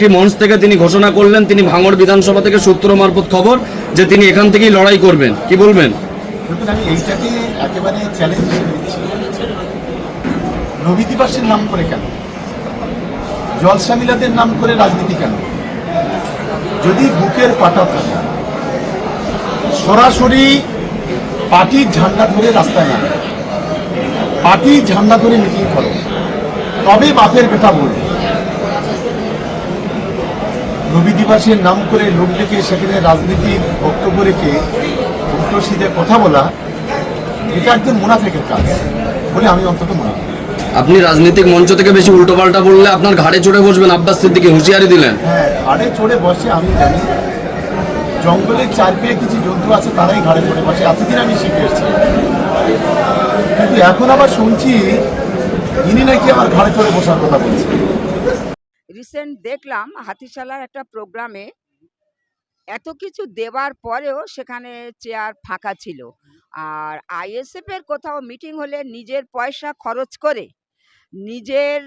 একটি মঞ্চ থেকে তিনি ঘোষণা করলেন, তিনি ভাঙড় বিধানসভা থেকে সূত্র মারফত খবর যে তিনি এখান থেকেই লড়াই করবেন। কি বলবেন? নাম করে কেন? জলসা নাম করে রাজনীতি কেন? যদি বুকের পাটা থাকে, সরাসরি পার্টির ঝান্ডা ধরে রাস্তায় না পার্টির ঝান্ডা ধরে মিটিং করো, তবে বাপের বেটা বলবে। নবী দিবসের নাম করে লোক ডেকে সেখানে রাজনীতির বক্তব্য রেখে সিধে কথা বলা এটা একজন মুনাফেকের কাজ বলে আমি অন্তত মনে করি। আপনি রাজনৈতিক মঞ্চ থেকে বেশি উল্টোপাল্টা বললে আপনার ঘাড়ে চড়ে বসবেন আব্বাস সিদ্দিকি হুঁশিয়ারি দিলেন। হ্যাঁ ঘাড়ে চড়ে বসে আমি জানি। জঙ্গলের চার পেয়ে কিছু জন্তু আছে তারাই ঘাড়ে চড়ে বসে। এতদিন আমি শিখে এসেছি। কিন্তু এখন আবার শুনছি ইনি নাকি আমার ঘাড়ে চড়ে বসার কথা বলছে রিসেন্ট দেখলাম হাতিশালার একটা প্রোগ্রামে এত কিছু দেওয়ার পরেও সেখানে চেয়ার ফাঁকা ছিল। আর আইএসএফ এর কোথাও মিটিং হলে নিজের পয়সা খরচ করে, নিজের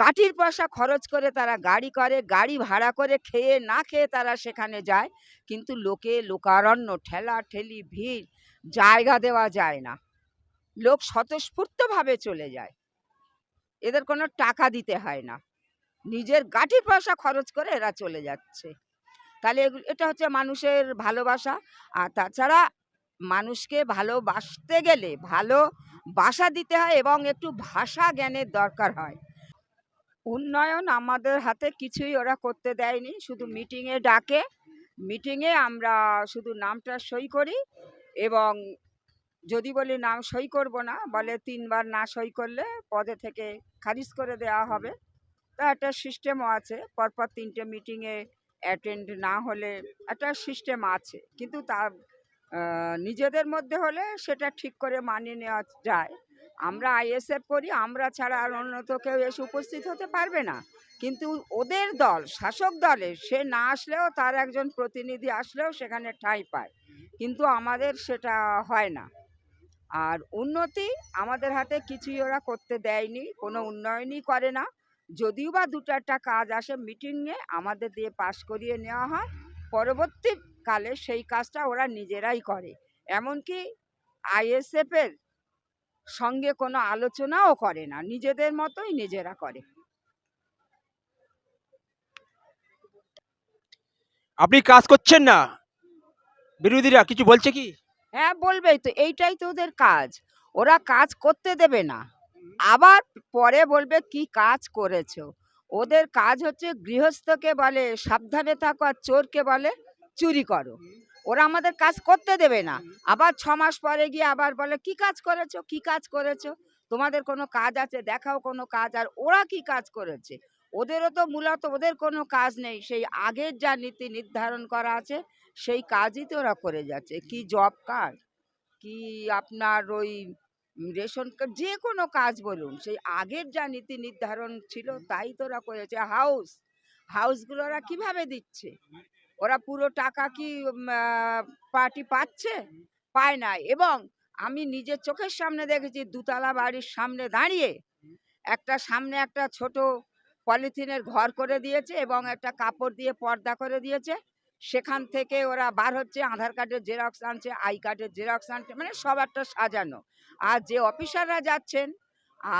গাটির পয়সা খরচ করে তারা গাড়ি করে, গাড়ি ভাড়া করে খেয়ে না খেয়ে তারা সেখানে যায়। কিন্তু লোকে লোকারণ্য, ঠেলা, ঠেলি, ভিড়, জায়গা দেওয়া যায় না। লোক স্বতঃস্ফূর্তভাবে চলে যায়। এদের কোনো টাকা দিতে হয় না। নিজের গাঠির পয়সা খরচ করে এরা চলে যাচ্ছে। তাহলে এটা হচ্ছে মানুষের ভালোবাসা। আর তাছাড়া মানুষকে ভালোবাসতে গেলে ভালো বাসা দিতে হয় এবং একটু ভাষা জ্ঞানের দরকার হয়। উন্নয়ন আমাদের হাতে কিছুই ওরা করতে দেয়নি, শুধু মিটিংয়ে ডাকে। মিটিংয়ে আমরা শুধু নামটা সই করি এবং যদি বলি নাম সই করব না, বলে তিনবার না সই করলে পদে থেকে খারিজ করে দেওয়া হবে। তা একটা সিস্টেমও আছে। পরপর তিনটে মিটিংয়ে অ্যাটেন্ড না হলে একটা সিস্টেম আছে। কিন্তু তা নিজেদের মধ্যে হলে সেটা ঠিক করে মানিয়ে নেওয়া যায়। আমরা আইএসএফ করি, আমরা ছাড়া আর অন্য তো কেউ এসে উপস্থিত হতে পারবে না। কিন্তু ওদের দল, শাসক দলে, সে না আসলেও তার একজন প্রতিনিধি আসলেও সেখানে ঠাঁই পায়। কিন্তু আমাদের সেটা হয় না। আর উন্নতি আমাদের হাতে কিছুই ওরা করতে দেয়নি, কোনো উন্নয়নই করে না। যদিও বা দুটো একটা কাজ আসে মিটিংয়ে আমাদের দিয়ে পাশ করিয়ে নেওয়া হয়। পরবর্তীকালে সেই কাজটা ওরা নিজেরাই করে। এমনকি আইএসএফের সঙ্গে কোনো আলোচনাও করে না নিজেদের মতোই নিজেরা করে। আপনি কাজ করছেন না? বিরোধীরা কিছু বলছে কি? হ্যাঁ বলবেই তো এইটাই তো ওদের কাজ। ওরা কাজ করতে দেবে না। আবার পরে বলবে, কি কাজ করেছ? ওদের কাজ হচ্ছে গৃহস্থকে বলে, সাবধানে থাকো আর চোরকে বলে, চুরি করো। ওরা আমাদের কাজ করতে দেবে না। আবার ছ মাস পরে গিয়ে আবার বলে, কি কাজ করেছ? কি কাজ করেছ? তোমাদের কোনো কাজ আছে? দেখাও কোনো কাজ। আর ওরা কি কাজ করেছে? ওদেরও তো মূলত ওদের কোনো কাজ নেই। সেই আগের যা নীতি নির্ধারণ করা আছে, সেই কাজই তো ওরা করে যাচ্ছে। কি জব কার্ড? কি আপনার ওই রেশন কার্ড যে কোনো কাজ বলুন সেই আগের যা নীতি নির্ধারণ ছিল তাই তো ওরা করেছে। হাউস হাউসগুলো ওরা কীভাবে দিচ্ছে? ওরা পুরো টাকা কি পার্টি পাচ্ছে? পায় না। এবং আমি নিজের চোখের সামনে দেখেছি দুতলা বাড়ির সামনে দাঁড়িয়ে একটা সামনে একটা ছোট পলিথিনের ঘর করে দিয়েছে এবং একটা কাপড় দিয়ে পর্দা করে দিয়েছে। সেখান থেকে ওরা বার হচ্ছে, আধার কার্ডের জেরক্স আনছে, আই কার্ডের জেরক্স আনছে মানে সব একটা সাজানো। আর যে অফিসাররা যাচ্ছেন,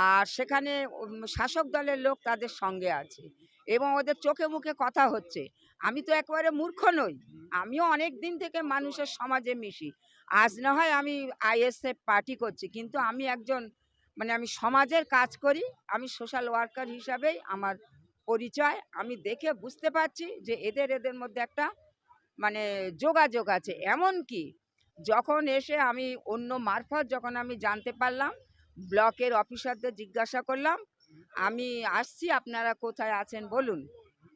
আর সেখানে শাসক দলের লোক তাদের সঙ্গে আছে। এবং ওদের চোখে মুখে কথা হচ্ছে। আমি তো একবারে মূর্খ নই। আমিও অনেক দিন থেকে মানুষের সমাজে মিশি। আজ না হয় আমি আইএসএফ পার্টি করছি, কিন্তু আমি একজন মানে আমি সমাজের কাজ করি, আমি সোশ্যাল ওয়ার্কার হিসাবেই আমার পরিচয়। আমি দেখে বুঝতে পারছি যে এদের এদের মধ্যে একটা মানে যোগাযোগ আছে। এমন কি? যখন এসে আমি অন্য মারফত যখন আমি জানতে পারলাম, ব্লকের অফিসারদের জিজ্ঞাসা করলাম, আমি আসছি, আপনারা কোথায় আছেন বলুন।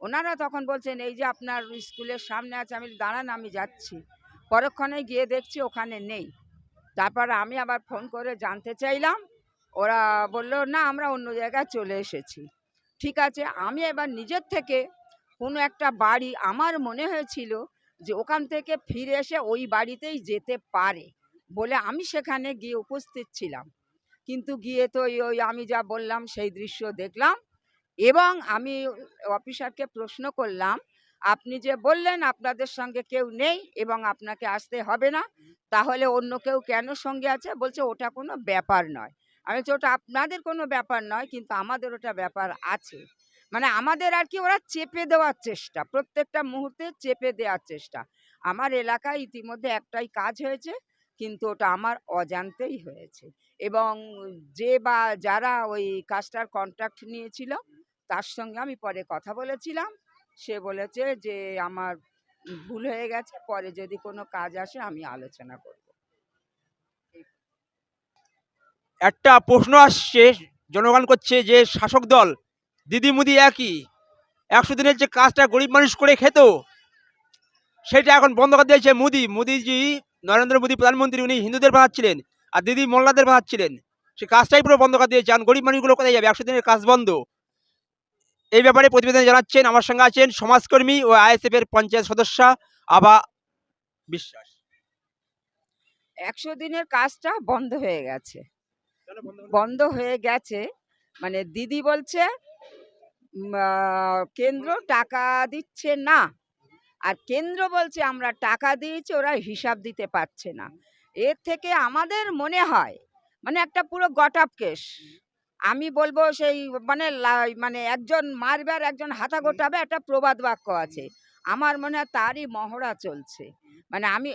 ওনারা তখন বলছেন, এই যে আপনার স্কুলের সামনে আছে, আমি দাঁড়ান, আমি যাচ্ছি। পরক্ষণে গিয়ে দেখছি ওখানে নেই। তারপর আমি আবার ফোন করে জানতে চাইলাম, ওরা বলল, না, আমরা অন্য জায়গায় চলে এসেছি। ঠিক আছে, আমি এবার নিজের থেকে কোনো একটা বাড়ি আমার মনে হয়েছিল যে ওখান থেকে ফিরে এসে ওই বাড়িতেই যেতে পারে বলে আমি সেখানে গিয়ে উপস্থিত ছিলাম। কিন্তু গিয়ে তো ওই আমি যা বললাম সেই দৃশ্য দেখলাম এবং আমি অফিসারকে প্রশ্ন করলাম, আপনি যে বললেন আপনাদের সঙ্গে কেউ নেই এবং আপনাকে আসতে হবে না, তাহলে অন্য কেউ কেন সঙ্গে আছে? বলছে, ওটা কোনো ব্যাপার নয়। আমি বলছি, ওটা আপনাদের কোনো ব্যাপার নয়, কিন্তু আমাদের ওটা ব্যাপার আছে। মানে আমাদের আর কি ওরা চেপে দেওয়ার চেষ্টা, প্রত্যেকটা মুহূর্তে চেপে দেওয়ার চেষ্টা। আমার এলাকায় ইতিমধ্যে একটাই কাজ হয়েছে, কিন্তু ওটা আমার অজান্তেই হয়েছে। এবং যে বা যারা ওই কাজটার কন্ট্রাক্ট নিয়েছিল, তার সঙ্গে আমি পরে কথা বলেছিলাম। সে বলেছে যে, আমার ভুল হয়ে গেছে, পরে যদি কোনো কাজ আসে আমি আলোচনা করব। একটা প্রশ্ন আসছে, জনগণ করছে যে শাসক দল দিদি মুদি একই। একশো দিনের যে কাজটা গরিব মানুষ করে খেত সেটা এখন বন্ধ করে দিয়েছে মোদি। মোদিজি নরেন্দ্র মোদী প্রধানমন্ত্রী উনি হিন্দুদের বাঁচাচ্ছিলেন আর দিদি মোল্লাদের বাঁচাচ্ছিলেন সে কাজটাই পুরো বন্ধ করে দিয়েছে। এখন গরিব মানুষগুলো কোথায় যাবে? একশো দিনের কাজ বন্ধ। এই ব্যাপারে প্রতিবেদন জানাচ্ছেন আমার সঙ্গে আছেন সমাজকর্মী ও আইএসএফ এর পঞ্চায়েত সদস্য আবা বিশ্বাস। একশো দিনের কাজটা বন্ধ হয়ে গেছে। বন্ধ হয়ে গেছে মানে দিদি বলছে কেন্দ্র টাকা দিচ্ছে না। আর কেন্দ্র বলছে আমরা টাকা দিয়েছি ওরা হিসাব দিতে পারছে না। এর থেকে আমাদের মনে হয় মানে একটা পুরো গটাপ কেস। আমি বলব সেই মানে মানে একজন মারবে আর একজন হাতা গোটাবে একটা প্রবাদ বাক্য আছে। আমার মনে হয় তারই মহড়া চলছে। মানে আমি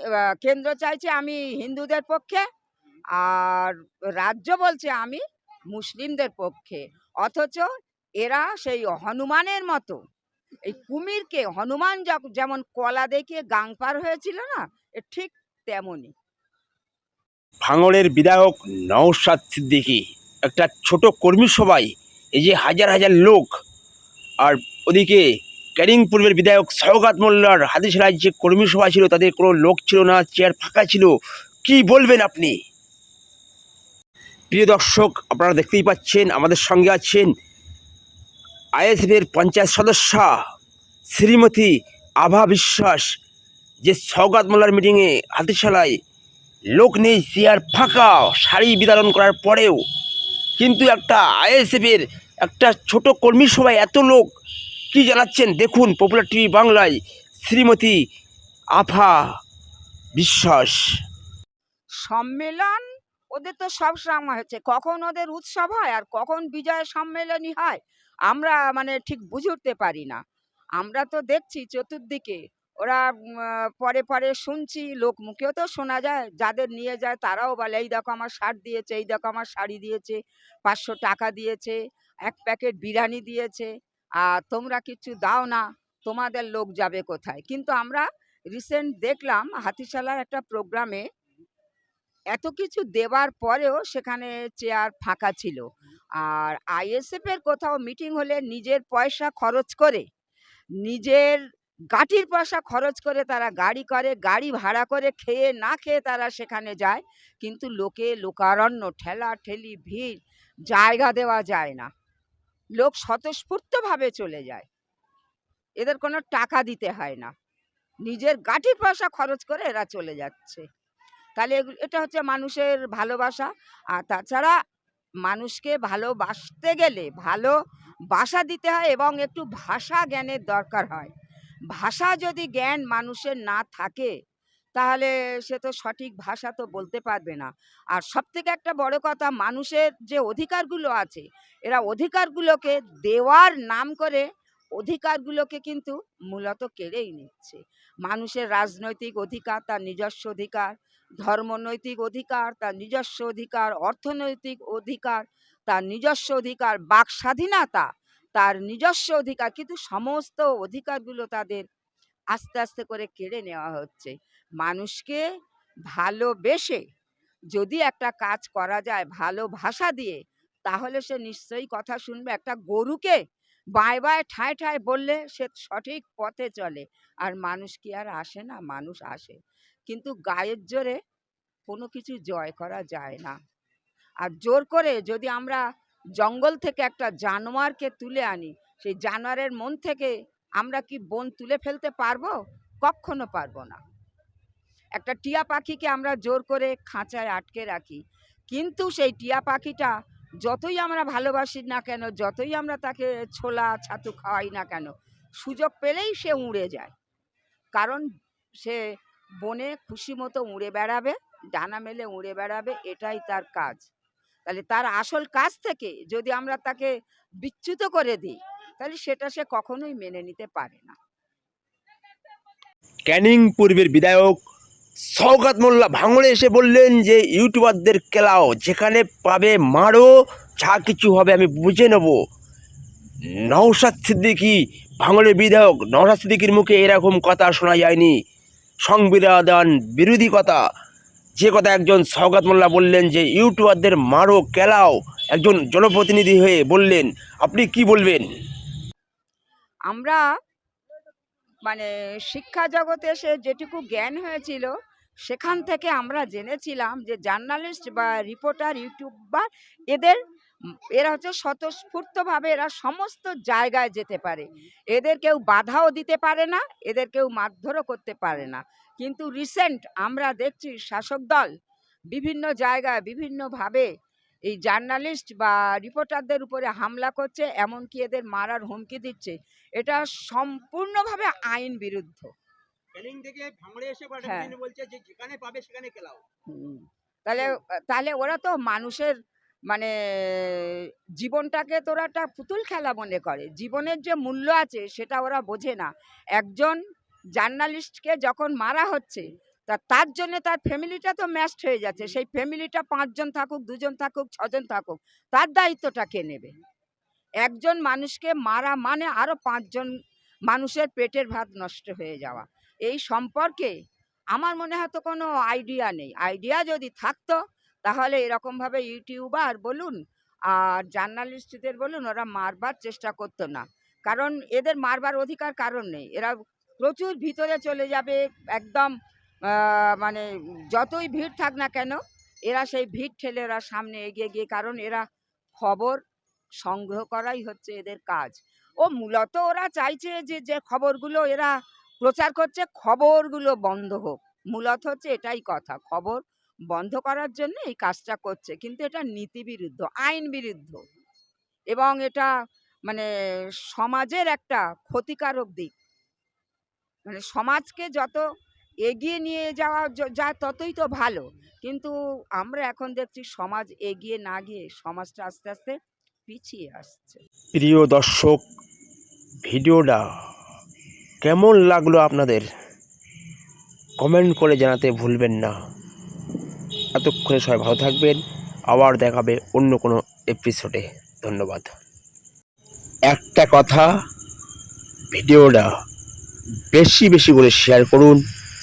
কেন্দ্র চাইছে আমি হিন্দুদের পক্ষে আর রাজ্য বলছে আমি মুসলিমদের পক্ষে। অথচ এরা সেই হনুমানের মতো। এই কুমিরকে হনুমান যেমন কলা দেখিয়ে গাং পার হয়েছিল না ঠিক তেমনই। ভাঙড়ের বিধায়ক নওশাদ সিদ্দিকী, একটা ছোট কর্মী সভায় এই যে হাজার হাজার লোক, আর ওদিকে ক্যারিং পূর্বের বিধায়ক সৌগাত মোল্লার হাদিসেলায় যে কর্মী সভা ছিল, তাদের কোনো লোক ছিল না, চেয়ার ফাঁকা ছিল। কি বলবেন আপনি? প্রিয় দর্শক, আপনারা দেখতেই পাচ্ছেন, আমাদের সঙ্গে আছেন আইএসএফের পঞ্চায়েত সদস্যা শ্রীমতী আভা বিশ্বাস যে সৌগাত মোল্লার মিটিংয়ে হাতিশালায় লোক নেই চেয়ার ফাঁকা শাড়ি বিতরণ করার পরেও। কিন্তু একটা আইএসএফের একটা ছোট কর্মী সভায় এত লোক, কি জানাচ্ছেন? দেখুন, পপুলার টিভি বাংলায় শ্রীমতী আফা বিশ্বাস। সম্মেলন? ওদের তো সব সময় হচ্ছে। কখন ওদের উৎসব হয় আর কখন বিজয় সম্মেলনই হয়? আমরা মানে ঠিক বুঝে উঠতে পারি না। আমরা তো দেখছি চতুর্দিকে, ওরা পরে পরে শুনছি, লোক মুখেও তো শোনা যায়, যাদের নিয়ে যায় তারাও বলে, এই দেখো আমার শার্ট দিয়েছে, এই দেখো আমার শাড়ি দিয়েছে, পাঁচশো টাকা দিয়েছে, এক প্যাকেট বিরিয়ানি দিয়েছে আর তোমরা কিছু দাও না, তোমাদের লোক যাবে কোথায়? কিন্তু আমরা রিসেন্ট দেখলাম হাতিশালার একটা প্রোগ্রামে এত কিছু দেওয়ার পরেও সেখানে চেয়ার ফাঁকা ছিল। আর আইএসএফ এর কোথাও মিটিং হলে নিজের পয়সা খরচ করে, নিজের গাটির পয়সা খরচ করে তারা গাড়ি করে, গাড়ি ভাড়া করে খেয়ে না খেয়ে তারা সেখানে যায়। কিন্তু লোকে লোকারণ্য, ঠেলা ঠেলি, ভিড়, জায়গা দেওয়া যায় না। লোক স্বতঃস্ফূর্তভাবে চলে যায়। এদের কোনো টাকা দিতে হয় না। নিজের গাটির পয়সা খরচ করে এরা চলে যাচ্ছে। তাহলে এগুলো- এটা হচ্ছে মানুষের ভালোবাসা। আর তাছাড়া মানুষকে ভালোবাসতে গেলে ভালো বাসা দিতে হয় এবং একটু ভাষা জ্ঞানের দরকার হয়। ভাষা যদি জ্ঞান মানুষের না থাকে, তাহলে সে তো সঠিক ভাষা তো বলতে পারবে না। আর সব থেকে একটা বড় কথা, মানুষের যে অধিকারগুলো আছে, এরা অধিকারগুলোকে দেওয়ার নাম করে অধিকারগুলোকে কিন্তু মূলত কেড়েই নিচ্ছে। মানুষের রাজনৈতিক অধিকার তার নিজস্ব অধিকার, ধর্মনৈতিক অধিকার তার নিজস্ব অধিকার, অর্থনৈতিক অধিকার তার নিজস্ব অধিকার, বাক স্বাধীনতা তার নিজস্ব অধিকার কিন্তু সমস্ত অধিকারগুলো তাদের আস্তে আস্তে করে কেড়ে নেওয়া হচ্ছে। মানুষকে ভালোবেসে যদি একটা কাজ করা যায় ভালো ভাষা দিয়ে তাহলে সে নিশ্চয়ই কথা শুনবে। একটা গরুকে বাঁয় বাঁয় ঠায় ঠায় বললে সে সঠিক পথে চলে। আর মানুষ কি আর আসে না? মানুষ আসে। কিন্তু গায়ের জোরে কোনো কিছু জয় করা যায় না। আর জোর করে যদি আমরা জঙ্গল থেকে একটা জানোয়ারকে তুলে আনি, সেই জানোয়ারের মন থেকে আমরা কি বন তুলে ফেলতে পারব? কখনো পারব না। একটা টিয়া পাখিকে আমরা জোর করে খাঁচায় আটকে রাখি। কিন্তু সেই টিয়া পাখিটা যতই আমরা ভালোবাসি না কেন, যতই আমরা তাকে ছোলা, ছাতু খাওয়াই না কেন, সুযোগ পেলেই সে উড়ে যায়। কারণ সে বনে খুশি মতো উড়ে বেড়াবে, ডানা মেলে উড়ে বেড়াবে, এটাই তার কাজ। তাহলে তার আসল কাজ থেকে যদি আমরা তাকে বিচ্যুত করে দিই, তাহলে সেটা সে কখনোই মেনে নিতে পারে না। ক্যানিং পূর্বের বিধায়ক সৌগাত মোল্লা ভাঙড়ে এসে বললেন যে, ইউটিউবারদের কেলাও, যেখানে পাবে মারো, যা কিছু হবে আমি বুঝে নেব। নওশাদ সিদ্দিকি ভাঙড়ের বিধায়ক নওশাদ সিদ্দিকির মুখে এরকম কথা শোনা যায়নি। সংবিধান বিরোধী কথা। যে কথা একজন সৌগাত মোল্লা বললেন যে, ইউটিউবারদের মারো, কেলাও, একজন জনপ্রতিনিধি হয়ে বললেন। আপনি কি বলবেন? আমরা মানে শিক্ষা জগতে এসে যেটুকু জ্ঞান হয়েছিল, সেখান থেকে আমরা জেনেছিলাম যে জার্নালিস্ট বা রিপোর্টার, ইউটিউবার এদের এরা হচ্ছে স্বতঃস্ফূর্তভাবে এরা সমস্ত জায়গায় যেতে পারে। এদের কেউ বাধাও দিতে পারে না, এদের কেউ মারধরও করতে পারে না। কিন্তু রিসেন্ট আমরা দেখছি শাসক দল বিভিন্ন জায়গায় বিভিন্নভাবে এই জার্নালিস্ট বা রিপোর্টারদের উপরে হামলা করছে এমনকি এদের মারার হুমকি দিচ্ছে এটা সম্পূর্ণভাবে আইন বিরুদ্ধ। হ্যাঁ। তাহলে তাহলে ওরা তো মানুষের মানে জীবনটাকে তোরা একটা পুতুল খেলা মনে করে জীবনের যে মূল্য আছে সেটা ওরা বোঝে না। একজন জার্নালিস্টকে যখন মারা হচ্ছে তা তার জন্য তার ফ্যামিলিটা তো ম্যাস্ট হয়ে যাচ্ছে। সেই ফ্যামিলিটা পাঁচজন থাকুক দুজন থাকুক ছজন থাকুক তার দায়িত্বটা কে নেবে? একজন মানুষকে মারা মানে আরও পাঁচজন মানুষের পেটের ভাত নষ্ট হয়ে যাওয়া। এই সম্পর্কে আমার মনে হয় তো কোনো আইডিয়া নেই। আইডিয়া যদি থাকতো তাহলে এরকমভাবে ইউটিউবার বলুন আর জার্নালিস্টদের বলুন ওরা মারবার চেষ্টা করতো না। কারণ এদের মারবার অধিকার কারণ নেই। এরা প্রচুর ভিতরে চলে যাবে একদম মানে যতই ভিড় থাক না কেন, এরা সেই ভিড় ঠেলে ওরা সামনে এগিয়ে গিয়ে, কারণ এরা খবর সংগ্রহ করাই হচ্ছে এদের কাজ। ও মূলত ওরা চাইছে যে যে খবরগুলো এরা প্রচার করছে, খবরগুলো বন্ধ হোক। মূলত হচ্ছে এটাই কথা, খবর বন্ধ করার জন্য এই কাজটা করছে। কিন্তু এটা নীতি বিরুদ্ধ আইন বিরুদ্ধ এবং এটা মানে সমাজের একটা ক্ষতিকারক দিক। মানে সমাজকে যত এগিয়ে নিয়ে যাওয়া য- ততই তো ভালো। কিন্তু আমরা এখন দেখছি সমাজ এগিয়ে না গিয়ে সমাজটা আস্তে আস্তে পিছিয়ে আসছে। প্রিয় দর্শক, ভিডিওটা কেমন লাগল আপনাদের? কমেন্ট করে জানাতে ভুলবেন না। এতক্ষণে সবাই ভালো থাকবেন। আবার দেখাবে অন্য কোনো এপিসোডে ধন্যবাদ। একটা কথা, ভিডিওটা বেশি বেশি করে শেয়ার করুন।